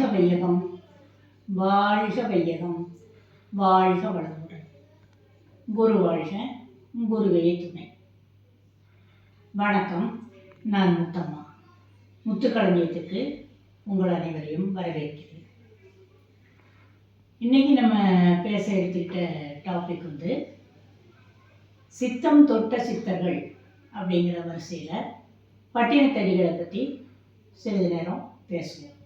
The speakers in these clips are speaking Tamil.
வாழ்க வையகம் வாழ்க வையகம் வாழ்க வளமுடன். குரு வாழ்க குருவே துணை. வணக்கம் நான் முத்தம்மா. முத்துக்களஞ்சியத்துக்கு உங்கள் அனைவரையும் வரவேற்கிறேன். இன்றைக்கி நம்ம பேச எடுத்துக்கிட்ட டாபிக் வந்து சித்தம் தொட்ட சித்தர்கள் அப்படிங்கிற வரிசையில் பட்டினத்தடிகளை பற்றி சிறிது நேரம் பேசுவோம்.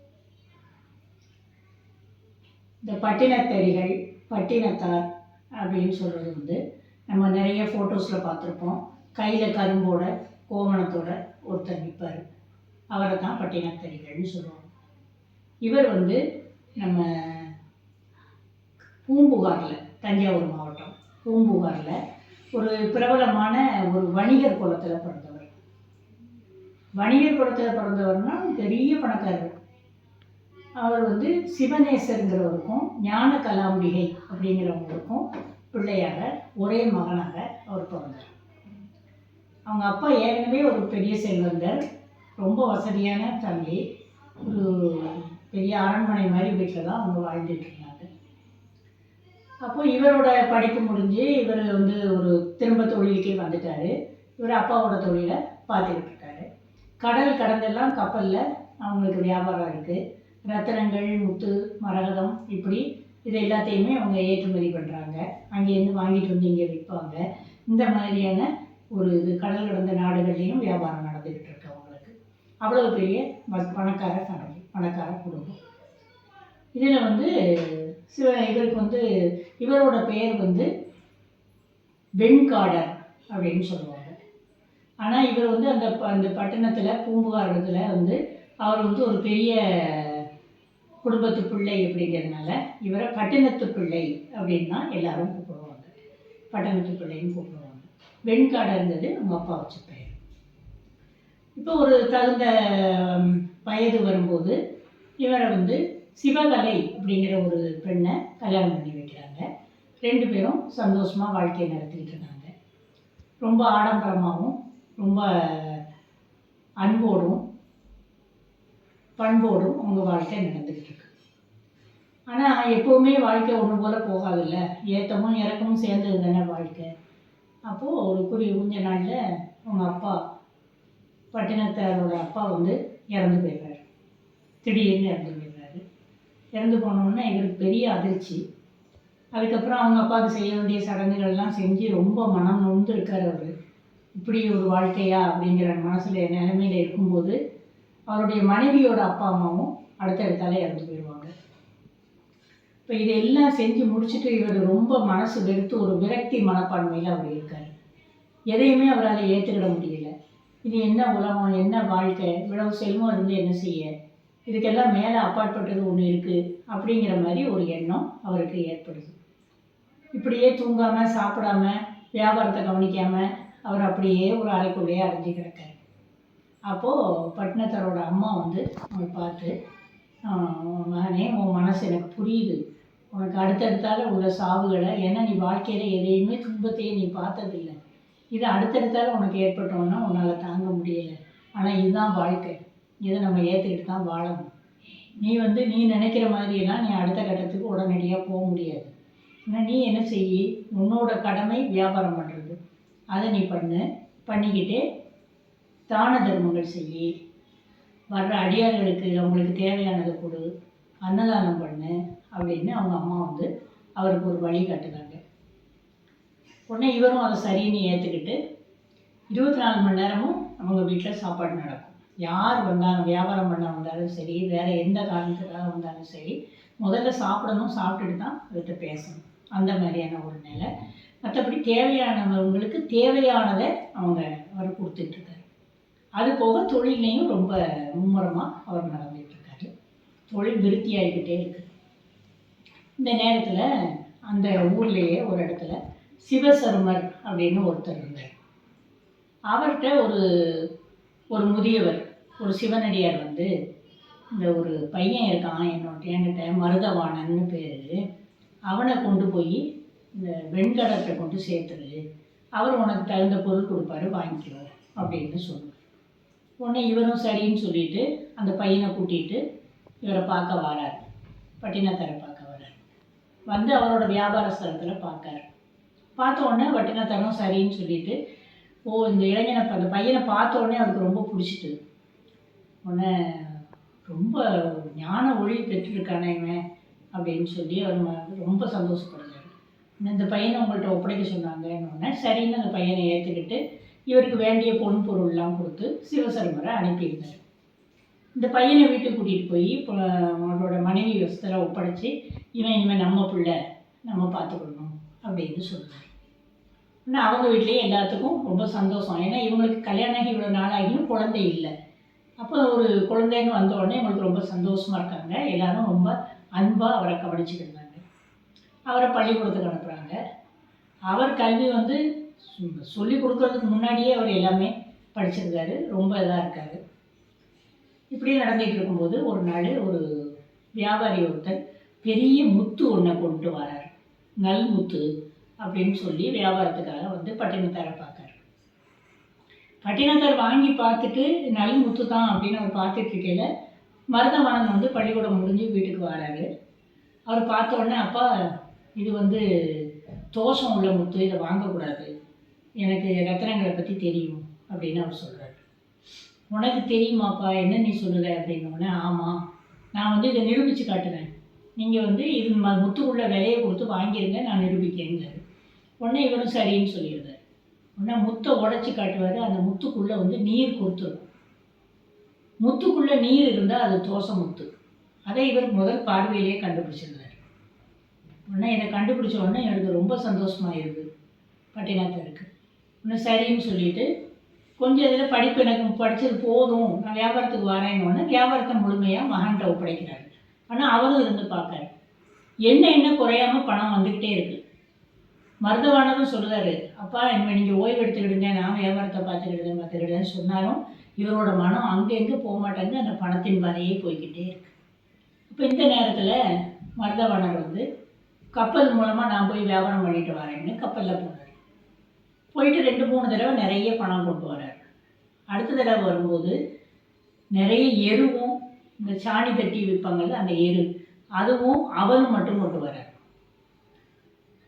இந்த பட்டினத்தறிகள் பட்டினத்தார் அப்படின்னு சொல்கிறது வந்து நம்ம நிறைய ஃபோட்டோஸில் பார்த்துருப்போம். கையில் கரும்போட கோமணத்தோட ஒருத்தர் நிற்பார் அவரை தான் பட்டினத்தறிகள்னு சொல்லுவாங்க. இவர் வந்து நம்ம பூம்புகாரில் தஞ்சாவூர் மாவட்டம் பூம்புகாரில் ஒரு பிரபலமான ஒரு வணிகர் குலத்தில் பிறந்தவர். வணிகர் குலத்தில் பிறந்தவர்னால் பெரிய பணக்காரர். அவர் வந்து சிவநேசருங்கிறவருக்கும் ஞான கலாம்பிகை அப்படிங்கிறவங்களுக்கும் பிள்ளையாக ஒரே மகனாக அவர் பிறந்தார். அவங்க அப்பா ஏற்கனவே ஒரு பெரிய செல்வந்தர் ரொம்ப வசதியான ஃபேமிலி ஒரு பெரிய அரண்மனை மாதிரி வீட்டில் தான் அவங்க வாழ்ந்துட்டு இருந்தாங்க. அப்போ இவரோட படிப்பு முடிஞ்சு இவர் வந்து ஒரு திரும்ப தொழிலுக்கே வந்துட்டார். இவர் அப்பாவோட தொழிலை பார்த்துக்கிட்டு இருக்காரு. கடல் கடந்தெல்லாம் கப்பலில் அவங்களுக்கு வியாபாரம் இருக்குது ரத்தனங்கள் முத்து மரகதம் இப்படி இது எல்லாத்தையுமே அவங்க ஏற்றுமதி பண்ணுறாங்க அங்கேருந்து வாங்கிட்டு வந்து இங்கே விற்பாங்க. இந்த மாதிரியான ஒரு இது கடல் கடந்த நாடுகள்லேயும் வியாபாரம் நடந்துக்கிட்டு இருக்கு அவங்களுக்கு. அவ்வளோ பெரிய பணக்கார ஃபேமிலி பணக்கார குடும்பம். இதில் வந்து சிவ இவருக்கு வந்து இவரோட பெயர் வந்து வெண்காடர் அப்படின்னு சொல்லுவாங்க. ஆனால் இவர் வந்து அந்த ப- அந்த பட்டணத்தில் பூம்புகாரத்தில் வந்து அவர் வந்து ஒரு பெரிய குடும்பத்து பிள்ளை அப்படிங்கிறதுனால இவரை பட்டணத்து பிள்ளை அப்படின்னு தான் எல்லாரும் கூப்பிடுவாங்க. பட்டணத்து பிள்ளைன்னு கூப்பிடுவாங்க. வெண்காடர்ங்கிறது அவங்க அப்பா வச்ச பெயர். இப்போ ஒரு தகுந்த வயது வரும்போது இவரை வந்து சிவகலை அப்படிங்கிற ஒரு பெண்ணை கல்யாணம் பண்ணி வைக்கிறாங்க. ரெண்டு பேரும் சந்தோஷமாக வாழ்க்கையை நடத்திக்கிட்டு இருக்காங்க. ரொம்ப ஆடம்பரமாகவும் ரொம்ப அன்போடும் பண்போடும் அவங்க வாழ்க்கை நடந்துக்கிட்டு இருக்கு ஆனால் எப்போவுமே வாழ்க்கை ஒன்று போல் போகாதில்ல? ஏற்றமும் இறக்கமும் சேர்ந்தது தானே வாழ்க்கை. அப்போது ஒரு குறி கொஞ்ச நாளில் அவங்க அப்பா பட்டினத்தாரோட அப்பா வந்து இறந்து போயிடுறாரு. திடீர்னு இறந்து போயிடுறாரு. இறந்து போனோடனே எங்களுக்கு பெரிய அதிர்ச்சி. அதுக்கப்புறம் அவங்க அப்பாவுக்கு செய்ய வேண்டிய சடங்குகள்லாம் செஞ்சு ரொம்ப மனம் நொந்து இருக்கார் அவர். இப்படி ஒரு வாழ்க்கையா அப்படிங்கிற மனசில் நிலைமையில் இருக்கும்போது அவருடைய மனைவியோட அப்பா அம்மாவும் அடுத்தடுத்தாலே இறந்து போயிடுவாங்க இப்போ இதெல்லாம் செஞ்சு முடிச்சுட்டு இவர் ரொம்ப மனசு வெறுத்து ஒரு விரக்தி மனப்பான்மையில் அவர் இருக்கார். எதையுமே அவரால் ஏற்றுக்கிட முடியல. இது என்ன உலகம் என்ன வாழ்க்கை இவ்வளவு செல்வம் இருந்து என்ன செய்ய? இதுக்கெல்லாம் மேலே அப்பாற்பட்டது ஒன்று இருக்குது அப்படிங்கிற மாதிரி ஒரு எண்ணம் அவருக்கு ஏற்படுது. இப்படியே தூங்காமல் சாப்பிடாம வியாபாரத்தை கவனிக்காமல் அவர் அப்படியே ஒரு அறைக்குள்ளேயே அறிஞ்சு கிடக்காரு. அப்போது பட்டினத்தாரோட அம்மா வந்து அவனை பார்த்து மகனே உன் மனசு எனக்கு புரியுது. உனக்கு அடுத்தடுத்தால உள்ள சாவுகளை ஏன்னா நீ வாழ்க்கையில் எதையுமே துன்பத்தையே நீ பார்த்ததில்லை. இது அடுத்தடுத்தால உனக்கு ஏற்பட்டோன்னா உன்னால் தாங்க முடியலை. ஆனால் இதுதான் வாழ்க்கை. இதை நம்ம ஏற்றுக்கிட்டு தான் வாழணும். நீ வந்து நீ நினைக்கிற மாதிரியெல்லாம் நீ அடுத்த கட்டத்துக்கு உடனடியாக போக முடியாது. ஆனால் நீ என்ன செய்ய? உன்னோட கடமை வியாபாரம் பண்ணுறது அதை நீ பண்ணு. பண்ணிக்கிட்டே தான தர்மங்கள் செய்ய வர்ற அடியார்களுக்கு அவங்களுக்கு தேவையானதை கொடு அன்னதானம் பண்ணு அப்படின்னு அவங்க அம்மா வந்து அவருக்கு ஒரு வழி காட்டுனாங்க உடனே இவரும் அதை சரின்னு ஏற்றுக்கிட்டு இருபத்தி நாலு மணி நேரமும் அவங்க வீட்டில் சாப்பாடு நடக்கும். யார் வந்தாலும் வியாபாரம் பண்ண வந்தாலும் சரி வேறு எந்த காரணத்துக்காக வந்தாலும் சரி முதல்ல சாப்பிடணும் சாப்பிட்டுட்டு தான் அவர்கிட்ட பேசணும். அந்த மாதிரியான ஒரு நிலை. மற்றபடி தேவையானவங்களுக்கு தேவையானதை அவங்க அவர் கொடுத்துட்ருக்காரு அது போக தொழிலையும் ரொம்ப மும்முரமாக அவர் நடந்துகிட்ருக்காரு தொழில் விருத்தி ஆகிக்கிட்டே இருக்கு. இந்த நேரத்தில் அந்த ஊர்லேயே ஒரு இடத்துல சிவசருமர் அப்படின்னு ஒருத்தர் இருந்தார். அவர்கிட்ட ஒரு ஒரு முதியவர் ஒரு சிவனடியார் வந்து இந்த ஒரு பையன் இருக்கான் என்னோட என்கிட்ட மருதவாணன்னு பேர். அவனை கொண்டு போய் இந்த வெண்கடத்தை கொண்டு சேர்த்துரு. அவர் உனக்கு தகுந்த பொருள் கொடுப்பாரு வாங்கிக்குவார் அப்படின்னு சொல்லுவார் உடனே இவரும் சரின்னு சொல்லிட்டு அந்த பையனை கூட்டிகிட்டு இவரை பார்க்க வரார். பட்டினத்தாரை பார்க்க வரார். வந்து அவரோட வியாபார ஸ்தலத்தில் பார்க்காரு. பார்த்த உடனே பட்டினத்தாரும் சரின்னு சொல்லிட்டு ஓ இந்த இளைஞனை அந்த பையனை பார்த்த உடனே அவருக்கு ரொம்ப பிடிச்சிட்டு. உடனே ரொம்ப ஞான ஒளி பெற்றிருக்கானே இவன் அப்படின்னு சொல்லி அவர் ரொம்ப சந்தோஷப்படுறாரு. இந்த பையனை உங்கள்கிட்ட ஒப்படைக்க சொன்னாங்கன்னு உடனே சரின்னு அந்த பையனை ஏற்றுக்கிட்டு இவருக்கு வேண்டிய பொன் பொருள்லாம் கொடுத்து சிவசர்மரை அனுப்பியிருந்தார். இந்த பையனை வீட்டுக்கு கூட்டிகிட்டு போய் இப்போ அவரோட மனைவி வசத்தில் ஒப்படைச்சி இவன் இனிமேல் நம்ம பிள்ளை நம்ம பார்த்துக்கணும் அப்படின்னு சொல்லுவார் ஆனால் அவங்க வீட்லேயே எல்லாத்துக்கும் ரொம்ப சந்தோஷம். ஏன்னா இவங்களுக்கு கல்யாணம் ஆகி இவ்வளோ நாள் ஆகியும் குழந்தை இல்லை. அப்போ ஒரு குழந்தைன்னு வந்த உடனே இவங்களுக்கு ரொம்ப சந்தோஷமாக இருக்காங்க. எல்லாரும் ரொம்ப அன்பாக அவரை கவனிச்சுக்கிட்டாங்க அவரை பள்ளிக்கூடத்துக்கு அனுப்புகிறாங்க அவர் கல்வி வந்து சொல்லி கொடுக்கறதுக்கு முன்னாடியே அவர் எல்லாமே படிச்சிருக்காரு ரொம்ப இதாக இருக்காரு. இப்படியே நடந்துகிட்டு இருக்கும்போது ஒரு நாள் ஒரு வியாபாரி ஒருத்தர் பெரிய முத்து ஒன்றை கொண்டு வரார். நல் முத்து அப்படின்னு சொல்லி வியாபாரத்துக்காக வந்து பட்டினத்தாரை பார்க்கார் பட்டினத்தார் வாங்கி பார்த்துட்டு நல் முத்து தான் அப்படின்னு அவர் பார்த்துட்டு இருக்கையில் மருதமணன் வந்து பள்ளிக்கூடம் முடிஞ்சு வீட்டுக்கு வராரு. அவர் பார்த்த உடனே அப்பா இது வந்து தோஷம் உள்ள முத்து இதை வாங்கக்கூடாது. எனக்கு ரத்தனங்களை பற்றி தெரியும் அப்படின்னு அவர் சொல்கிறார் உனக்கு தெரியுமாப்பா என்ன நீ சொல்லுற அப்படின்னோடனே ஆமாம் நான் வந்து இதை நிரூபித்து காட்டுறேன். நீங்கள் வந்து இது ம- முத்துக்குள்ள விலையை கொடுத்து வாங்கிருங்க நான் நிரூபிக்கிறேங்கிறாரு உடனே இவரும் சரின்னு சொல்லிடுறாரு. உடனே முத்தை உடச்சி காட்டுவார் அந்த முத்துக்குள்ளே வந்து நீர் கொடுத்துடும் முத்துக்குள்ளே நீர் இருந்தால் அது தோசை முத்து. அதை இவர் முதல் பார்வையிலே கண்டுபிடிச்சிருந்தார் உடனே இதை கண்டுபிடிச்ச உடனே எனக்கு ரொம்ப சந்தோஷமாயிருது பட்டினத்தாருக்கு இன்னும் சரின்னு சொல்லிட்டு கொஞ்சம் இதில் படிப்பு எனக்கு படித்தது போதும் நான் வியாபாரத்துக்கு வரேன்னு வியாபாரத்தை முழுமையாக மகன்கிட்ட ஒப்படைக்கிறாரு. ஆனால் அவரும் இருந்து பார்க்காரு. என்ன என்ன குறையாம பணம் வந்துக்கிட்டே இருக்கு. மருதவானதும் சொல்கிறாரு அப்பா இனிமேல் நீங்கள் ஓய்வு எடுத்துக்கிடுங்க நான் வியாபாரத்தை பார்த்துக்கிடுதேன் பார்த்துக்கிடுதேன்னு சொன்னாலும் இவரோட மனம் அங்கே போக மாட்டேங்குது அந்த பணத்தின் பாதையே போய்க்கிட்டே இருக்கு. இப்போ இந்த நேரத்தில் மருதவாணர் வந்து கப்பல் மூலமாக நான் போய் வியாபாரம் பண்ணிட்டு வரேன்னு கப்பலில் போனார். போயிட்டு ரெண்டு மூணு தடவை நிறைய பணம் கொண்டு வரார். அடுத்த தடவை வரும்போது நிறைய எருவும் இந்த சாணி தட்டி விற்பாங்கல்ல அந்த எரு அதுவும் அவலும் மட்டும் கொண்டு வரார்.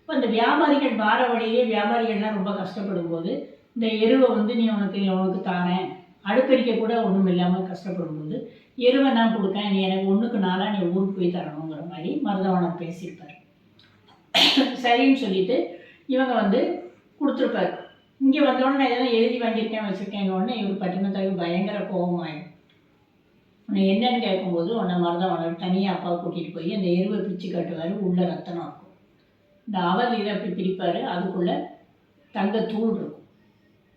இப்போ இந்த வியாபாரிகள் வார வழியே வியாபாரிகள்லாம் ரொம்ப கஷ்டப்படும் போது இந்த எருவை வந்து நீ உனக்கு உனக்கு தாரேன் அடுப்பறிக்க கூட ஒன்றும் இல்லாமல் கஷ்டப்படும் போது எருவை நான் கொடுக்கேன் நீ எனக்கு ஒன்றுக்கு நாளாக நீ ஊருக்கு போய் தரணுங்கிற மாதிரி மருதவனம் பேசியிருப்பார். சரின்னு சொல்லிட்டு இவங்க வந்து கொடுத்துருப்பாரு. இங்கே வந்தோடனே நான் எதனா எழுதி வாங்கியிருக்கேன் வச்சுருக்கேங்க உடனே இவர் பட்டினத்தாருக்கு பயங்கர கோபமாயிடும் உன்னை என்னன்னு கேட்கும்போது உன்னை மருதவனர் தனியாக அப்பாவை கூட்டிகிட்டு போய் அந்த எருவை பிச்சு கட்டுவார் உள்ள ரத்தனம் இருக்கும் இந்த அவல் இதை அப்படி பிரிப்பார் அதுக்குள்ளே தங்கத்தூள் இருக்கும்.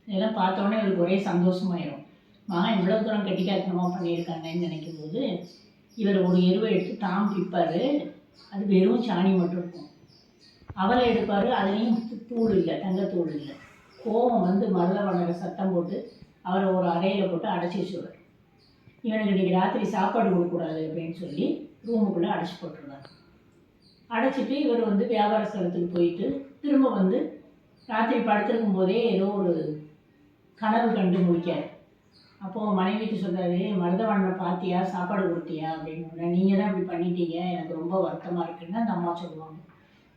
இதெல்லாம் பார்த்தோன்னே இவருக்கு ஒரே சந்தோஷமாயிடும் மகன் இவ்வளோ தூரம் கட்டிக்காத்தனமாக பண்ணியிருக்காங்கன்னு நினைக்கும் போது இவர் ஒரு எருவை எடுத்து தாம் பிப்பார். அது வெறும் சாணி மட்டும் இருக்கும். அவலை எடுப்பார் அதுலேயும் தூள் இல்லை தங்கத்தூள் இல்லை. கோவம் வந்து மருதவனரை சத்தம் போட்டு அவரை ஒரு அறையில் போட்டு அடைச்சி வச்சுருவார். இவனுக்கு இன்றைக்கி ராத்திரி சாப்பாடு கொடுக்கக்கூடாது அப்படின்னு சொல்லி ரூமுக்குள்ளே அடைச்சி போட்டுருவார். அடைச்சிட்டு இவர் வந்து வியாபார ஸ்தலத்துக்கு போயிட்டு திரும்ப வந்து ராத்திரி படுத்திருக்கும் போதே ஏதோ ஒரு கனவு கண்டு முடிக்கார் அப்போது மனைவிட்டு சொல்கிறாரு மருதவண்ணனை பார்த்தியா சாப்பாடு கொடுத்தியா? அப்படின்னு. நீங்கள் தான் இப்படி பண்ணிட்டீங்க. எனக்கு ரொம்ப வருத்தமாக இருக்குன்னு அந்த அம்மா சொல்லுவாங்க.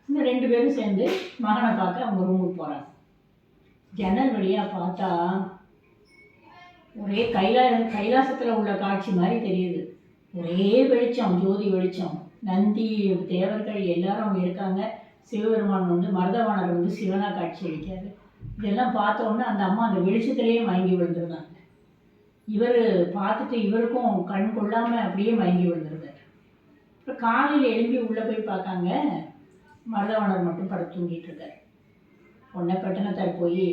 இன்னும் ரெண்டு பேரும் சேர்ந்து மகனை பார்க்க அவங்க ரூமுக்கு போகிறாங்க ஜன்னல் வழியாக பார்த்தா ஒரே கைலா கைலாசத்தில் உள்ள காட்சி மாதிரி தெரியுது. ஒரே வெளிச்சம் ஜோதி வெளிச்சம். நந்தி தேவர்கள் எல்லாரும் அவங்க இருக்காங்க. சிவபெருமான் வந்து மருதவாணர் வந்து சிவனாக காட்சி அளிக்காரு இதெல்லாம் பார்த்த உடனே அந்த அம்மா அந்த வெளிச்சத்திலேயே மயங்கி விழுந்துருந்தாங்க. இவர் பார்த்துட்டு இவருக்கும் கண் கொள்ளாமல் அப்படியே மயங்கி விழுந்துருந்தார். அப்புறம் காலையில் எழும்பி உள்ளே போய் பார்க்காங்க. மருதவாணர் மட்டும் படுத்து தூங்கிட்டு இருக்கார். உடனே பட்டணத்தார் போய்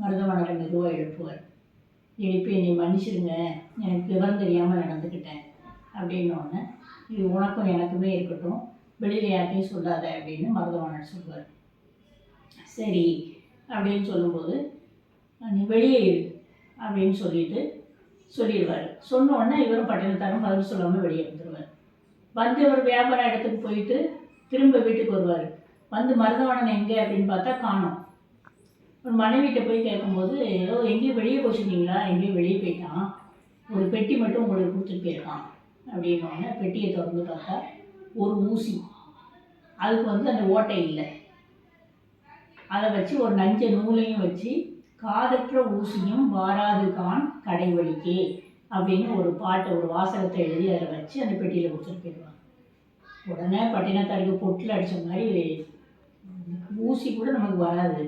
மருதவனரை மெதுவாக எழுப்புவார். எழுப்பி என்னை மன்னிச்சிடுங்க எனக்கு விவரம் தெரியாமல் நடந்துக்கிட்டேன். அப்படின்னோடனே இது உனக்கும் எனக்குமே இருக்கட்டும். வெளியில் யார்ட்டையும் சொல்லாத அப்படின்னு மருதவனர் சொல்லுவார். சரி அப்படின்னு சொல்லும்போது நீ வெளியே இரு அப்படின்னு சொல்லிட்டு சொல்லிடுவார். சொன்னோடனே இவரும் பட்டணத்தாரும் பதில் சொல்லாமல் வெளியே வந்துடுவார் வந்து ஒரு வியாபார இடத்துக்கு போயிட்டு திரும்ப வீட்டுக்கு வருவார். வந்து மருதவாணன் எங்கே அப்படின்னு பார்த்தா காணும். ஒரு மனைவிட்ட போய் கேட்கும்போது ஏதோ எங்கேயும் வெளியே போச்சுருந்தீங்களா எங்கேயும் வெளியே போயிட்டான். ஒரு பெட்டி மட்டும் உங்களுக்கு கொடுத்துட்டு போயிருக்கான். அப்படின்னோடனே பெட்டியை திறந்து பார்த்தா ஒரு ஊசி. அதுக்கு வந்து அந்த ஓட்டை இல்லை. அதை வச்சு ஒரு நஞ்ச நூலையும் வச்சு காதற்ற ஊசியும் வாராது கான் கடைவழிக்கே அப்படின்னு ஒரு பாட்டை ஒரு வாசகத்தை எழுதி அதில் வச்சு அந்த பெட்டியில் கொடுத்துட்டு போயிடுவாங்க உடனே பட்டினத்தாருக்கு பொட்டில் அடித்த மாதிரி ஊசி கூட நமக்கு வராது.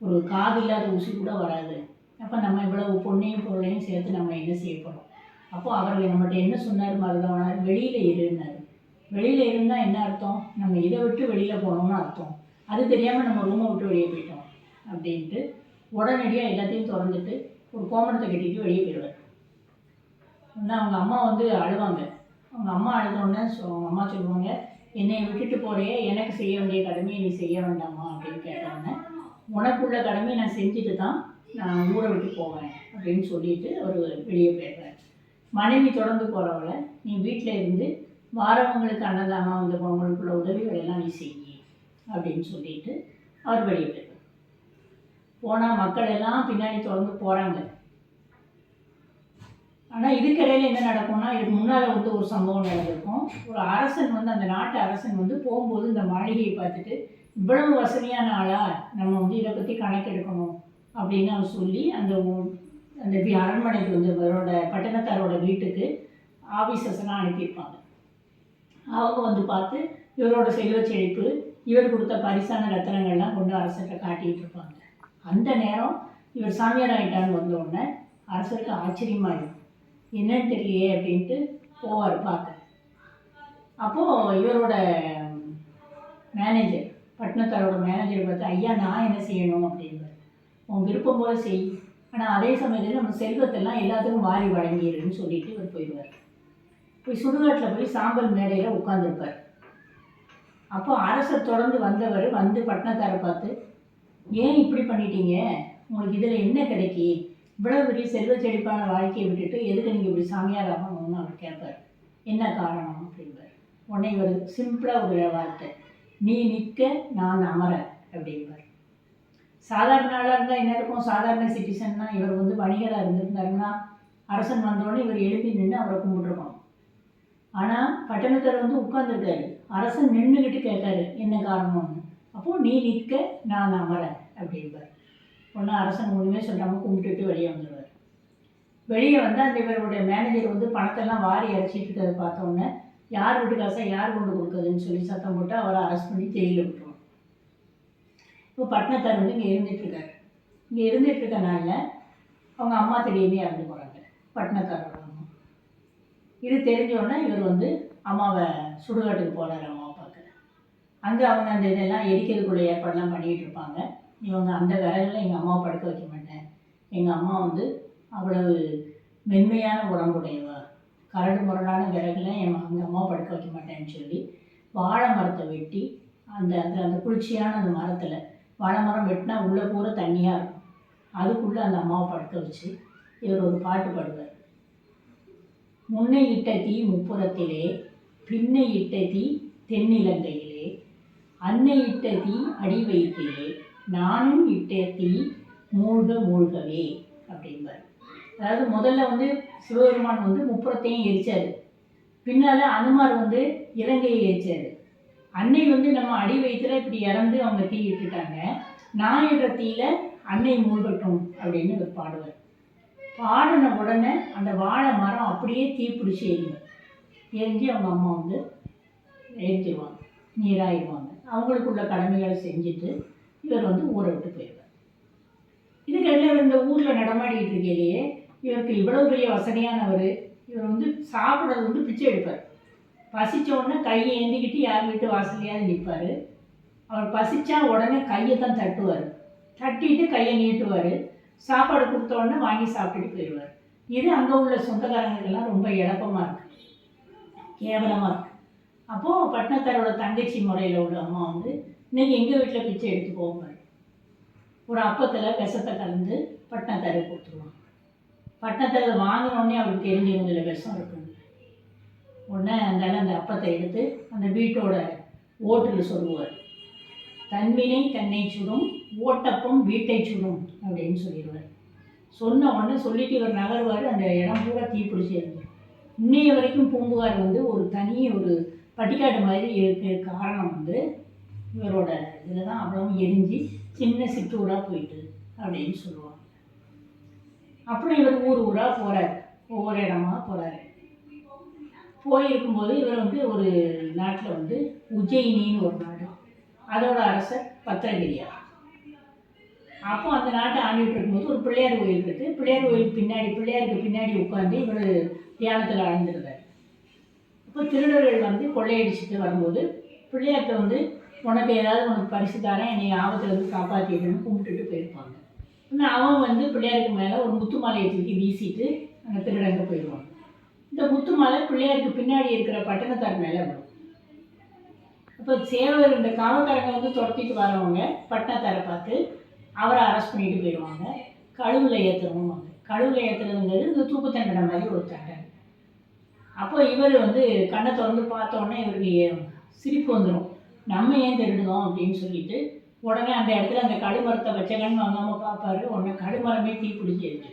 ஒரு காது இல்லாத ஊசி கூட வராது. அப்போ நம்ம இவ்வளவு பொண்ணையும் பொருளையும் சேர்த்து நம்ம என்ன செய்ய போகிறோம் அவர்கள் அவர் நம்மகிட்ட என்ன சொன்னார் மருதவனார் வெளியில் இருந்தார் வெளியில் இருந்தால் என்ன அர்த்தம்? நம்ம இதை விட்டு வெளியில் போனோம்னு அர்த்தம். அது தெரியாமல் நம்ம ரூமை விட்டு வெளியே போயிட்டோம் அப்படின்ட்டு உடனடியாக எல்லாத்தையும் திறந்துட்டு ஒரு கோமணத்தை கட்டிட்டு வெளியே போயிடுவார். உடனே அவங்க அம்மா வந்து அழுவாங்க. அவங்க அம்மா அழுதோடனே சொ அவங்க அம்மா சொல்லுவாங்க என்னை விட்டுட்டு போறியே எனக்கு செய்ய வேண்டிய கடமையை நீ செய்ய வேண்டாமா? அப்படின்னு கேட்டோடனே உனக்குள்ள கடமையை நான் செஞ்சுட்டு தான் நான் ஊரை விட்டு போவேன் அப்படின்னு சொல்லிட்டு அவர் வெளியே போயிடுறார். மனைவி தொடர்ந்து போகிறவளை நீ வீட்டில் இருந்து வாரவங்களுக்கு அன்னதானம் அந்த அவங்களுக்குள்ள உதவிகள் எல்லாம் நீ செய்யி அப்படின்னு சொல்லிட்டு அவர் வெளியே போயிடுறார். போனால் மக்கள் எல்லாம் பின்னாடி தொடர்ந்து போகிறாங்க ஆனால் இதுக்கிடையில் என்ன நடக்கும்னா இதுக்கு முன்னால் வந்து ஒரு சம்பவம் நடந்திருக்கும். ஒரு அரசன் வந்து அந்த நாட்டு அரசன் வந்து போகும்போது இந்த மாளிகையை பார்த்துட்டு இவ்வளவு வசதியான ஆளா? நம்ம வந்து இதை பற்றி கணக்கெடுக்கணும். அப்படின்னு அவர் சொல்லி அந்த அந்த அரண்மனைக்கு வந்து இவரோட பட்டணத்தாரோட வீட்டுக்கு ஆஃபீஸர்ஸ்லாம் அனுப்பியிருப்பாங்க. அவங்க வந்து பார்த்து இவரோட செல்வ செழிப்பு இவர் கொடுத்த பரிசான ரத்தனங்கள்லாம் கொண்டு அரசர்கிட்ட காட்டிகிட்டு இருப்பாங்க அந்த நேரம் இவர் சாமியார் ஆகிட்டான்னு வந்த உடனே அரசருக்கு ஆச்சரியமாயிடும் என்னன்னு தெரியலையே அப்படின்ட்டு போவார் பார்க்க அப்போது இவரோட மேனேஜர் பட்டினத்தாரோட மேனேஜர் பார்த்து ஐயா நான் என்ன செய்யணும்? அப்படின்பார். உன் விருப்பம் போல செய். ஆனால் அதே சமயத்தில் நம்ம செல்வத்தெல்லாம் எல்லாத்துக்கும் வாரி வழங்கிடுன்னு சொல்லிட்டு இவர் போயிடுவார். போய் சுடுகாட்டில் போய் சாம்பல் மேடையில் உட்காந்துருப்பார் அப்போ அரசர் தொடர்ந்து வந்தவர் வந்து பட்டினத்தாரை பார்த்து ஏன் இப்படி பண்ணிட்டீங்க? உங்களுக்கு இதில் என்ன கிடைக்கி? இவ்வளவு பெரிய செல்வ செழிப்பான வாழ்க்கையை விட்டுட்டு எதுக்கு நீங்கள் இப்படி சாமியார் ஆகணும்னு அவர் கேட்பார். என்ன காரணம் அப்படிம்பார். உடனே இவர் சிம்பிளாக ஒரு வார்த்தை நீ நிற்க நான் அமர அப்படிம்பார். சாதாரண ஆளாக இருந்தால் என்ன இருக்கும்? சாதாரண சிட்டிசன்னா இவர் வந்து வணிகராக இருந்திருந்தாருன்னா அரசன் வந்தோடனே இவர் எழுப்பி நின்று அவரை கும்பிட்டுருக்கணும். ஆனால் பட்டணத்தார் வந்து உட்காந்துருக்காரு அரசன் நின்றுக்கிட்டு கேட்காரு என்ன காரணம்னு. அப்போது நீ நிற்க நான் அமர அப்படிம்பார். ஒன்றும் அரசன் ஒன்றுமே சொல்லாமல் கும்பிட்டுட்டு வெளியே வந்துடுவார். வெளியே வந்து அந்த இவருடைய மேனேஜர் வந்து பணத்தெல்லாம் வாரி இறச்சிட்டு இருக்கிறத பார்த்தோன்னே யார் வீட்டு காசை யார் கொண்டு கொடுக்குறதுன்னு சொல்லி சத்தம் போட்டு அவரை அரெஸ்ட் பண்ணி ஜெயிலில் விட்டுருவோம் இப்போ பட்னத்தார் வந்து இங்கே இருந்துகிட்ருக்காரு இங்கே இருந்துகிட்ருக்கனால அவங்க அம்மா திடீர்னு இறந்து போகிறாங்க பட்னத்தாரோட அம்மா. இது தெரிஞ்சோடனே இவர் வந்து அம்மாவை சுடுகாட்டுக்கு போனார் அம்மாவை பார்க்க. அங்கே அவங்க அந்த இதெல்லாம் எரிக்கிறதுக்குள்ள ஏற்பாடெல்லாம் பண்ணிகிட்டு இருப்பாங்க. இவங்க அந்த விறகுல எங்கள் அம்மாவை படுக்க வைக்க மாட்டேன். எங்கள் அம்மா வந்து அவ்வளவு மென்மையான உடம்புடையவ. கரடு முரடான விறகுல என் எங்கள் அம்மாவை படுக்க வைக்க மாட்டேன்னு சொல்லி வாழை மரத்தை வெட்டி அந்த அந்த அந்த குளிர்ச்சியான அந்த மரத்தில் வாழை மரம் வெட்டினா உள்ளே பூரா தண்ணியாக இருக்கும். அதுக்குள்ளே அந்த அம்மாவை படுக்க வச்சு இவர் ஒரு பாட்டு பாடுவார். முன்னை இட்ட தீ முப்புறத்திலே பின்னை இட்ட தீ தென்னிலங்கையிலே அன்னை இட்ட தீ அடி வயிற்றிலே நானும் இட்டத்தில் மூழ்க மூழ்கவே அப்படின்பார் அதாவது முதல்ல வந்து சிவபெருமான் வந்து முப்புறத்தையும் எரிச்சாரு. பின்னால் அனுமார் வந்து இலங்கையை எரிச்சாரு. அன்னை வந்து நம்ம அடி வயிற்றுல இப்படி இறந்து அவங்க தீ இட்டுட்டாங்க. நான் இடுற தீயில அன்னை மூழ்கட்டும் அப்படின்னு இவர் பாடுவார். பாடின உடனே அந்த வாழை மரம் அப்படியே தீ பிடிச்சி எரியும். எரிஞ்சு அவங்க அம்மா வந்து எரிஞ்சிருவாங்க நீராயிடுவாங்க அவங்களுக்குள்ள கடமைகளை செஞ்சுட்டு இவர் வந்து ஊரை விட்டு போயிடுவார் இதுக்கெல்லாம் இந்த ஊரில் நடமாடிட்டு இருக்கையிலேயே இவருக்கு இவ்வளோ பெரிய வசதியானவர் இவர் வந்து சாப்பிட்றது வந்து பிச்சை எடுப்பார். பசிச்ச உடனே கையை ஏந்திக்கிட்டு யார் வீட்டு வாசலையாவது நிற்பார். அவர் பசித்தா உடனே கையை தான் தட்டுவார். தட்டிட்டு கையை நீட்டுவார். சாப்பாடு கொடுத்த உடனே வாங்கி சாப்பிட்டுட்டு போயிடுவார். இது அங்கே உள்ள சொந்தக்காரங்களுக்கெல்லாம் ரொம்ப இழப்பமாக இருக்குது கேவலமாக இருக்குது அப்போது பட்டினத்தாரோட தங்கச்சி முறையில் உள்ள அம்மா வந்து இன்னைக்கு எங்கள் வீட்டில் பிச்சை எடுத்து போவார் ஒரு அப்பத்தில் விஷத்தை கலந்து பட்டணத்தரை கொடுத்துருவாங்க பட்டணத்தில் வாங்கினோடனே அவருக்கு தெரிஞ்சிடும் இதில் விஷம் இருக்குன்னு உடனே அந்த அந்த அப்பத்தை எடுத்து அந்த வீட்டோட ஓட்டில் சொல்லுவார். தன்வினை தன்னை சுடும் ஓட்டப்பம் வீட்டை சுடும் அப்படின்னு சொல்லிடுவார். சொன்ன உடனே சொல்லிட்டு இவர் நகர்வார். அந்த இடம் பூரா தீப்பிடிச்சி பிடிச்சி இன்னைய வரைக்கும் பூம்புகார் வந்து ஒரு தனி ஒரு பட்டிக்காடு மாதிரி இருக்க காரணம் வந்து இவரோட இதில் தான் அவ்வளவும் எரிஞ்சு சின்ன சிற்றூராக போயிட்டு அப்படின்னு சொல்லுவாங்க. அப்புறம் இவர் ஊர் ஊராக போகிறார் ஒவ்வொரு இடமா போகிறாரு போயிருக்கும்போது இவர் வந்து ஒரு நாட்டில் வந்து உஜ்ஜயினின்னு ஒரு நாடு. அதோட அரசர் பத்திரகிரியார் அப்போ அந்த நாட்டை ஆண்டுட்டு இருக்கும்போது ஒரு பிள்ளையார் கோயில் இருக்கு. பிள்ளையார் கோயில் பின்னாடி பிள்ளையாருக்கு பின்னாடி உட்காந்து இவர் தியானத்தில் ஆழ்ந்துருந்தார் இப்போ திருடர்கள் வந்து கொள்ளையடிச்சிட்டு வரும்போது பிள்ளையார்கிட்ட வந்து உனக்கு ஏதாவது உனக்கு பரிசு தரேன் என்னை ஆபத்துலேருந்து காப்பாற்றிடுன்னு கும்பிட்டுட்டு போயிருப்பாங்க. ஆனால் அவன் வந்து பிள்ளையாருக்கு மேலே ஒரு முத்து மாலையை தூக்கி வீசிட்டு அந்த திருடங்க போயிடுவான் இந்த முத்து மாலை பிள்ளையாருக்கு பின்னாடி இருக்கிற பட்டணத்தார் மேலே வரும் அப்போ சேவர் இந்த காவல்காரங்க வந்து துரத்திட்டு வரவங்க பட்டணத்தாரை பார்த்து அவரை அரெஸ்ட் பண்ணிட்டு போயிடுவாங்க. கழுவில் ஏற்றுறவங்க கழுவில் ஏற்றுறதுங்கிறது இந்த தூக்குத்தண்டனை மாதிரி ஒரு தண்டனை. அப்போ இவர் வந்து கண்ணை திறந்து பார்த்தோன்னே இவருக்கு சிரிப்பு வந்துடும் நம்ம ஏன் திருடுதோம் அப்படின்னு சொல்லிட்டு உடனே அந்த இடத்துல அந்த கடுமரத்தை வச்ச கண் வாங்காமல் பார்ப்பாரு. உடனே கடுமரமே தீப்பிடிச்சிருச்சு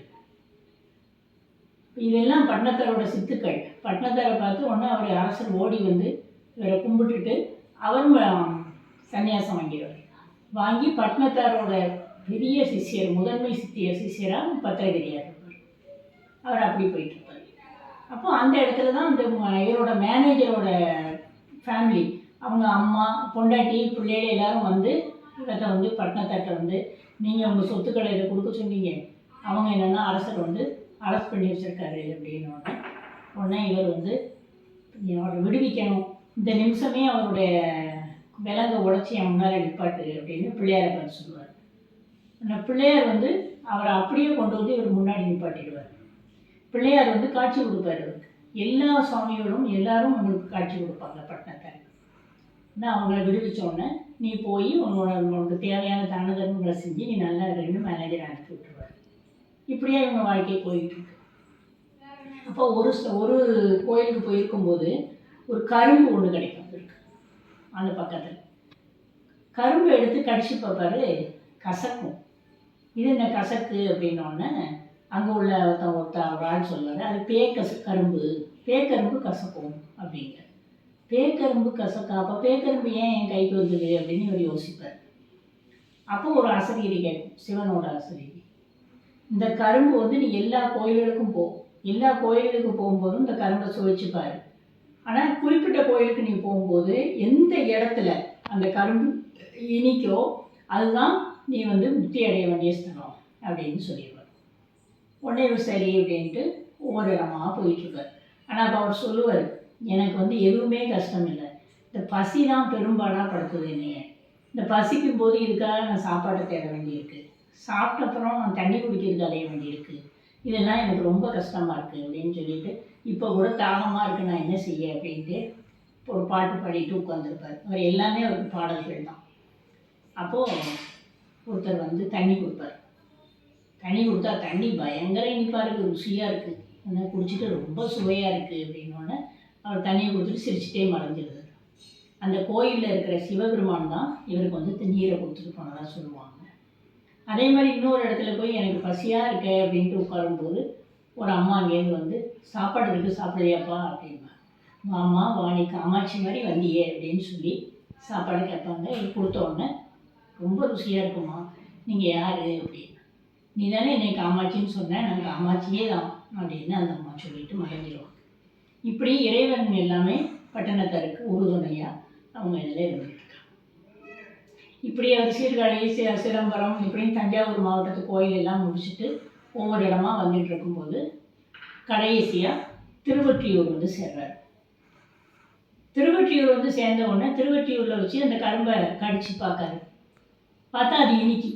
இதெல்லாம் பட்னத்தாரோட சித்துக்கள். பட்னத்தாரை பார்த்து உடனே அவர் அரசர் ஓடி வந்து இவரை கும்பிட்டுட்டு அவரும் சன்னியாசம் வாங்கிடுவார். வாங்கி பட்னத்தாரோட பெரிய சிஷ்யர் முதன்மை சித்திய சிஷியராக பத்திரகிரியார் இருப்பார். அவர் அப்படி போயிட்டு இருப்பார். அப்போ அந்த இடத்துல தான் அந்த இவரோட மேனேஜரோட ஃபேமிலி அவங்க அம்மா பொண்டாட்டி பிள்ளைகள் எல்லாரும் வந்து இடத்த வந்து பட்னத்தாட்ட வந்து நீங்கள் உங்கள் சொத்துக்களை இதை கொடுக்க சொன்னீங்க. அவங்க என்னென்னா அரசர் வந்து அரசு பண்ணி வச்சிருக்காரு அப்படின்னு. ஒன்று உடனே இவர் வந்து என்னோட அவரை விடுவிக்கணும். இந்த நிமிஷமே அவருடைய விலங்க உடச்சி என் முன்னால் நிப்பாட்டு அப்படின்னு பிள்ளையாரை பார்த்து சொல்லுவார். அந்த பிள்ளையார் வந்து அவரை அப்படியே கொண்டு வந்து இவர் முன்னாடி நிப்பாட்டிடுவார். பிள்ளையார் வந்து காட்சி கொடுப்பாரு அவருக்கு எல்லா சுவாமிகளும் எல்லாரும் உங்களுக்கு காட்சி கொடுப்பாங்க பட்டணத்தார் நான் அவங்கள விடுவிச்ச உடனே நீ போய் உன்னோட உனக்கு தேவையான தான தர்மங்களை செஞ்சு நீ நல்லா ரெண்டு மேனேஜர் அனுப்பி விட்டுருவார். இப்படியே இவங்க வாழ்க்கையை போயிட்டு அப்போ ஒரு ஒரு கோயிலுக்கு போயிருக்கும்போது ஒரு கரும்பு ஒன்று கிடைக்கும் இருக்கு அந்த பக்கத்தில். கரும்பு எடுத்து கடிச்சு பார்ப்பாரு கசக்கும். இது என்ன கசக்கு அப்படின்னோடனே அங்கே உள்ள ஒருத்தன் ஒருத்தன் ஒரு ஆள் சொல்லுவார் அது பேக்கசு கரும்பு பேக்கரும்பு கசக்கும் அப்படிங்கிற பேக்கரும்பு கசக்கா அப்போ பேக்கரும்பு ஏன் என் கைக்கு வந்தது அப்படின்னு இவர் யோசிப்பார். அப்போ ஒரு அசரீரி கேட்கும் சிவனோட அசரீரி இந்த கரும்பு வந்து நீ எல்லா கோயில்களுக்கும் போ. எல்லா கோயில்களுக்கும் போகும்போதும் இந்த கரும்பை சுவைச்சுப்பார் ஆனால் குறிப்பிட்ட கோயிலுக்கு நீ போகும்போது எந்த இடத்துல அந்த கரும்பு இனிக்கோ அதுதான் நீ வந்து முக்தி அடைய வேண்டிய ஸ்தலம் அப்படின்னு சொல்லிடுவார். உடனே சரி அப்படின்ட்டு ஒவ்வொரு இடமா போயிட்டுருக்கார் ஆனால் அப்போ அவர் சொல்லுவார் எனக்கு வந்து எதுவுமே கஷ்டம் இல்லை இந்த பசி தான் பெரும்பாலாக படுத்துது என்னைய. இந்த பசிக்கும் போது இதுக்காக நான் சாப்பாட்டை தேட வேண்டியிருக்கு. சாப்பிட்ட அப்புறம் நான் தண்ணி குடிக்கிறதுக்கு அலைய வேண்டியிருக்கு. இதெல்லாம் எனக்கு ரொம்ப கஷ்டமாக இருக்குது அப்படின்னு சொல்லிட்டு இப்போ கூட தாகமாக இருக்குது நான் என்ன செய்ய அப்படின்ட்டு ஒரு பாட்டு பாடிட்டு உட்காந்துருப்பார் அவர் எல்லாமே அவருக்கு பாடல்கள் தான். அப்போது ஒருத்தர் வந்து தண்ணி கொடுப்பார். தண்ணி கொடுத்தா தண்ணி பயங்கர இனிப்பாக இருக்குது ருசியாக இருக்குது என்ன குடிச்சிட்டு ரொம்ப சுவையாக இருக்குது அப்படின்னோடனே அவர் தண்ணியை கொடுத்துட்டு சிரிச்சிட்டே மறைஞ்சிருந்தார் அந்த கோயிலில் இருக்கிற சிவபெருமான் தான் இவருக்கு வந்து நீரை கொடுத்துட்டு போனதாக சொல்லுவாங்க. அதே மாதிரி இன்னொரு இடத்துல போய் எனக்கு பசியாக இருக்கே அப்படின்ட்டு உட்காரும்போது ஒரு அம்மா அங்கேருந்து வந்து சாப்பாடு இருக்குது சாப்பிடலையாப்பா அப்படின்பா மாமா வாணி காமாட்சி மாதிரி வந்தியே அப்படின்னு சொல்லி சாப்பாடு கேட்பாங்க. இது கொடுத்த உடனே ரொம்ப ருசியாக இருக்குமா நீங்கள் யார்? அப்படின்னு நீ தானே என்னை காமாட்சின்னு சொன்னேன் நான் காமாட்சியே தான் அப்படின்னு அந்த அம்மா சொல்லிட்டு மறைஞ்சிருவாங்க இப்படி இறைவன் எல்லாமே பட்டணத்தாருக்கு உறுதுணையாக அவங்க இதில் இருந்துட்டுருக்காங்க. இப்படி அவர் சீர்காழி சி சிதம்பரம் இப்படின்னு தஞ்சாவூர் மாவட்டத்து கோயில் எல்லாம் முடிச்சுட்டு ஒவ்வொரு இடமா வந்துட்டு இருக்கும்போது கடைசியாக திருவொற்றியூர் வந்து சேர்றாரு. திருவொற்றியூர் வந்து சேர்ந்த உடனே திருவொற்றியூரில் வச்சு அந்த கரும்பை கடிச்சு பார்க்காரு. பார்த்தா அது இனிக்கி.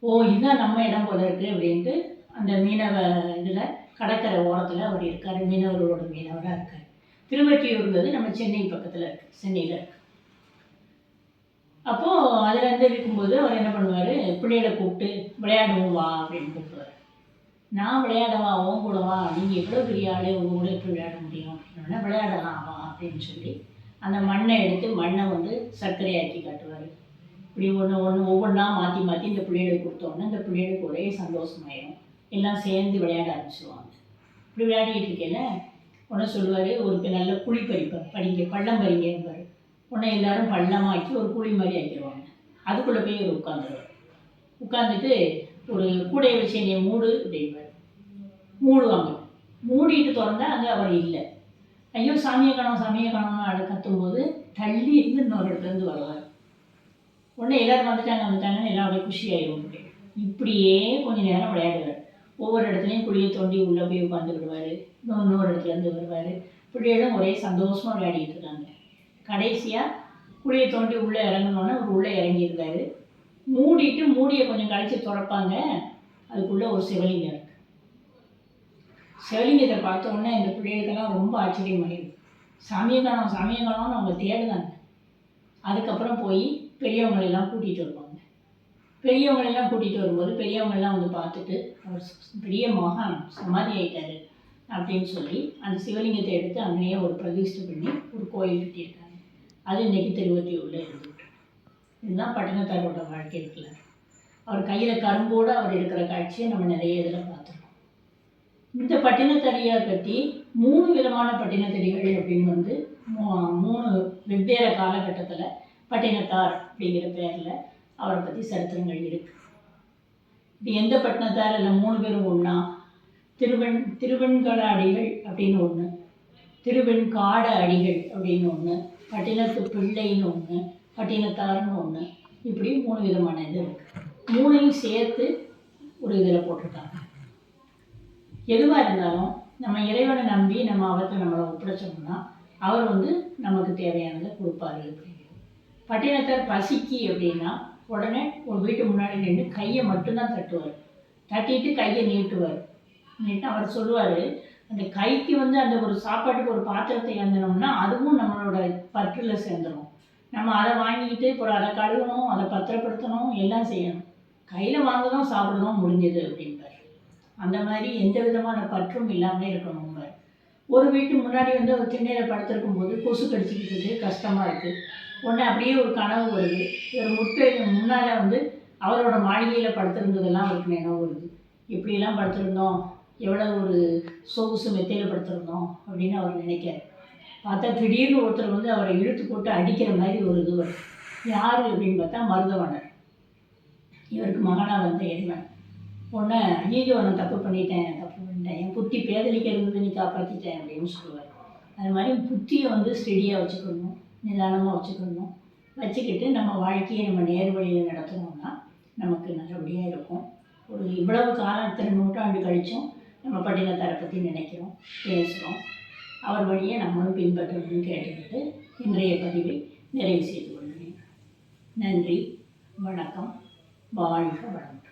ஓ இதுதான் நம்ம இடம் போல இருக்குது அப்படின்ட்டு அந்த மீனவ இதில் கடற்கரை ஓரத்தில் அவர் இருக்கார் மீனவர்களோட மீனவராக இருக்கார். திருவொற்றியூருங்கிறது நம்ம சென்னை பக்கத்தில் இருக்குது சென்னையில் இருக்கு. அப்போது அதுலேருந்து இருக்கும்போது அவர் என்ன பண்ணுவார் பிள்ளைகளை கூப்பிட்டு விளையாடுவோம் வா அப்படின்னு கூப்பிடுவார். நான் விளையாடவா? உன் கூட வா. நீங்கள் எவ்வளோ பெரிய ஆளே? உங்க கூட எப்படி விளையாட முடியும்? அப்படின்னா விளையாடலாம் வா அப்படின்னு சொல்லி அந்த மண்ணை எடுத்து மண்ணை வந்து சர்க்கரையாக்கி காட்டுவார். இப்படி ஒன்று ஒன்று ஒவ்வொன்றா மாற்றி மாற்றி இந்த பிள்ளைகளுக்கு கொடுத்தோன்னே இந்த பிள்ளைகளுக்கு ஒரே சந்தோஷமாயிடும் எல்லாம் சேர்ந்து விளையாட ஆரம்பிச்சிடுவாங்க இப்படி விளையாடிட்டு இருக்கையில உடனே சொல்லுவார் ஒரு நல்ல குழி பறிப்பார் படிங்க பள்ளம் பறிங்கம்பார் உடனே எல்லாரும் பள்ளமாக்கி ஒரு குழி மாதிரி ஆக்கிடுவாங்க அதுக்குள்ளே போய் ஒரு உட்காந்துருவார் உட்காந்துட்டு ஒரு கூடையை வச்சு என்னை மூடு அப்படிம்பார் மூடுவாங்க. மூடிட்டு திறந்தா அங்கே அவர் இல்லை. ஐயோ சாமியை காணும் சாமியை காணோம்னு அட கத்தும்போது தள்ளி இருந்து இன்னொரு இடத்துலேருந்து வருவார். உடனே எல்லாரும் வந்துட்டாங்க வந்துட்டாங்கன்னு எல்லாம் அப்படியே குஷி ஆயிடும் இப்படியே கொஞ்ச நேரம் விளையாடுவார். ஒவ்வொரு இடத்துலையும் குழியை தோண்டி உள்ளே போய் உட்காந்து விடுவார். இன்னொரு இடத்துலேருந்து வருவார். பிள்ளைகளும் ஒரே சந்தோஷமாக விளையாடிட்டு இருக்காங்க. கடைசியாக குழியை தோண்டி உள்ளே இறங்கணுன்னே அவர் உள்ளே இறங்கியிருந்தார் மூடிட்டு மூடியை கொஞ்சம் கழிச்சு திறப்பாங்க அதுக்குள்ளே ஒரு சிவலிங்கம் இருக்கு. சிவலிங்கத்தை பார்த்த உடனே இந்த பிள்ளைகளுக்கெல்லாம் ரொம்ப ஆச்சரியமாயிடுது சாமியை காணோம் அவங்க தேடுதாங்க அதுக்கப்புறம் போய் பெரியவங்களெல்லாம் கூட்டிகிட்டு வருவாங்க. பெரியவங்களெல்லாம் கூட்டிகிட்டு வரும்போது பெரியவங்கெல்லாம் வந்து பார்த்துட்டு அவர் பெரிய மகான் சமாதி ஆயிட்டாரு அப்படின்னு சொல்லி அந்த சிவலிங்கத்தை எடுத்து அங்கேயே ஒரு பிரதிஷ்டை பண்ணி ஒரு கோயில் கட்டியிருக்காங்க. அது இன்னைக்கு உள்ளே இருந்துட்டு இதுதான் பட்டினத்தாரோட வாழ்க்கை இருக்குல்ல. அவர் கையில் கரும்போடு அவர் இருக்கிற காட்சியை நம்ம நிறைய இதில் பார்த்துருக்கோம். இந்த பட்டினத்தடியார் பற்றி மூணு விதமான பட்டினத்தறிகள் அப்படின்னு வந்து மூ- மூணு வெவ்வேறு காலகட்டத்தில் பட்டினத்தார் அப்படிங்கிற பேரில் அவரை பற்றி சரித்திரங்கள் இருக்கு. இது எந்த பட்டினத்தார் இல்லை மூணு பேரும் ஒன்றா திருவெண் திருவெண்கல அடிகள் அப்படின்னு ஒன்று திருவெண்காட அடிகள் அப்படின்னு ஒன்று பட்டினத்து பிள்ளைன்னு ஒன்று பட்டினத்தார்னு ஒன்று இப்படி மூணு விதமான இது இருக்கு. மூணையும் சேர்த்து ஒரு இதில் போட்டிருக்காங்க. எதுவாக இருந்தாலும் நம்ம இறைவனை நம்பி நம்ம அவர்கிட்ட நம்மளை ஒப்படைச்சோம்னா அவர் வந்து நமக்கு தேவையானதை கொடுப்பாரு அப்படிங்கிறது பட்டினத்தார் பசிக்கு அப்படின்னா உடனே ஒரு வீட்டு முன்னாடி நின்று கையை மட்டும்தான் தட்டுவார். தட்டிட்டு கையை நீட்டுவார். நீட்டு அவர் சொல்லுவார் அந்த கைக்கு வந்து அந்த ஒரு சாப்பாட்டுக்கு ஒரு பாத்திரத்தை ஏந்தினோம்னா அதுவும் நம்மளோட பற்றில் சேர்ந்துடும் நம்ம அதை வாங்கிக்கிட்டு இப்போ அதை கழுவணும் அதை பத்திரப்படுத்தணும் எல்லாம் செய்யணும். கையில் வாங்கணும் சாப்பிடணும் முடிஞ்சது அப்படின்பார் அந்த மாதிரி எந்த விதமான பற்றும் இல்லாமல் இருக்கணும்பார். ஒரு வீட்டு முன்னாடி வந்து ஒரு திண்ணையில் படுத்திருக்கும் போது கொசு கடிச்சிக்கிட்டு கஷ்டமாக இருக்குது உடனே அப்படியே ஒரு கனவு வருது. ஒரு முட்டை முன்னால் வந்து அவரோட மாளிகையில் படுத்திருந்ததெல்லாம் அவருக்கு நினைவு வருது. இப்படியெல்லாம் படுத்திருந்தோம். எவ்வளோ ஒரு சொகுசு மெத்தையில் படுத்திருந்தோம் அப்படின்னு அவர் நினைக்காரு பார்த்தா திடீர்னு ஒருத்தர் வந்து அவரை இழுத்து போட்டு அடிக்கிற மாதிரி ஒரு இது வரும் யார் அப்படின்னு பார்த்தா மருதவனர் இவருக்கு மகனாக வந்த இறைவன் உடனே ஐயோ நான் தப்பு பண்ணிட்டேன் தப்பு பண்ணிட்டேன். என் புத்தி பேதலிக்க இருந்தது நீ காப்பாற்றிட்டேன் அப்படின்னு சொல்லுவார். அது மாதிரி புத்தியை வந்து ஸ்டெடியாக வச்சுக்கணும். நிதானமாக வச்சுக்கணும். வச்சுக்கிட்டு நம்ம வாழ்க்கையை நம்ம நேர் வழியில் நடத்தணும்னா நமக்கு நல்லபடியாக இருக்கும். ஒரு இவ்வளவு காலம் இத்தனை நூற்றாண்டு கழிச்சும் நம்ம பட்டினத்தாரை பற்றி நினைக்கிறோம் பேசுகிறோம் அவர் வழியை நம்மளும் பின்பற்றணும்னு கேட்டுக்கிட்டு இன்றைய பதிவை நிறைவு செய்து கொள்கிறேன். நன்றி வணக்கம் வாழ்க வளம்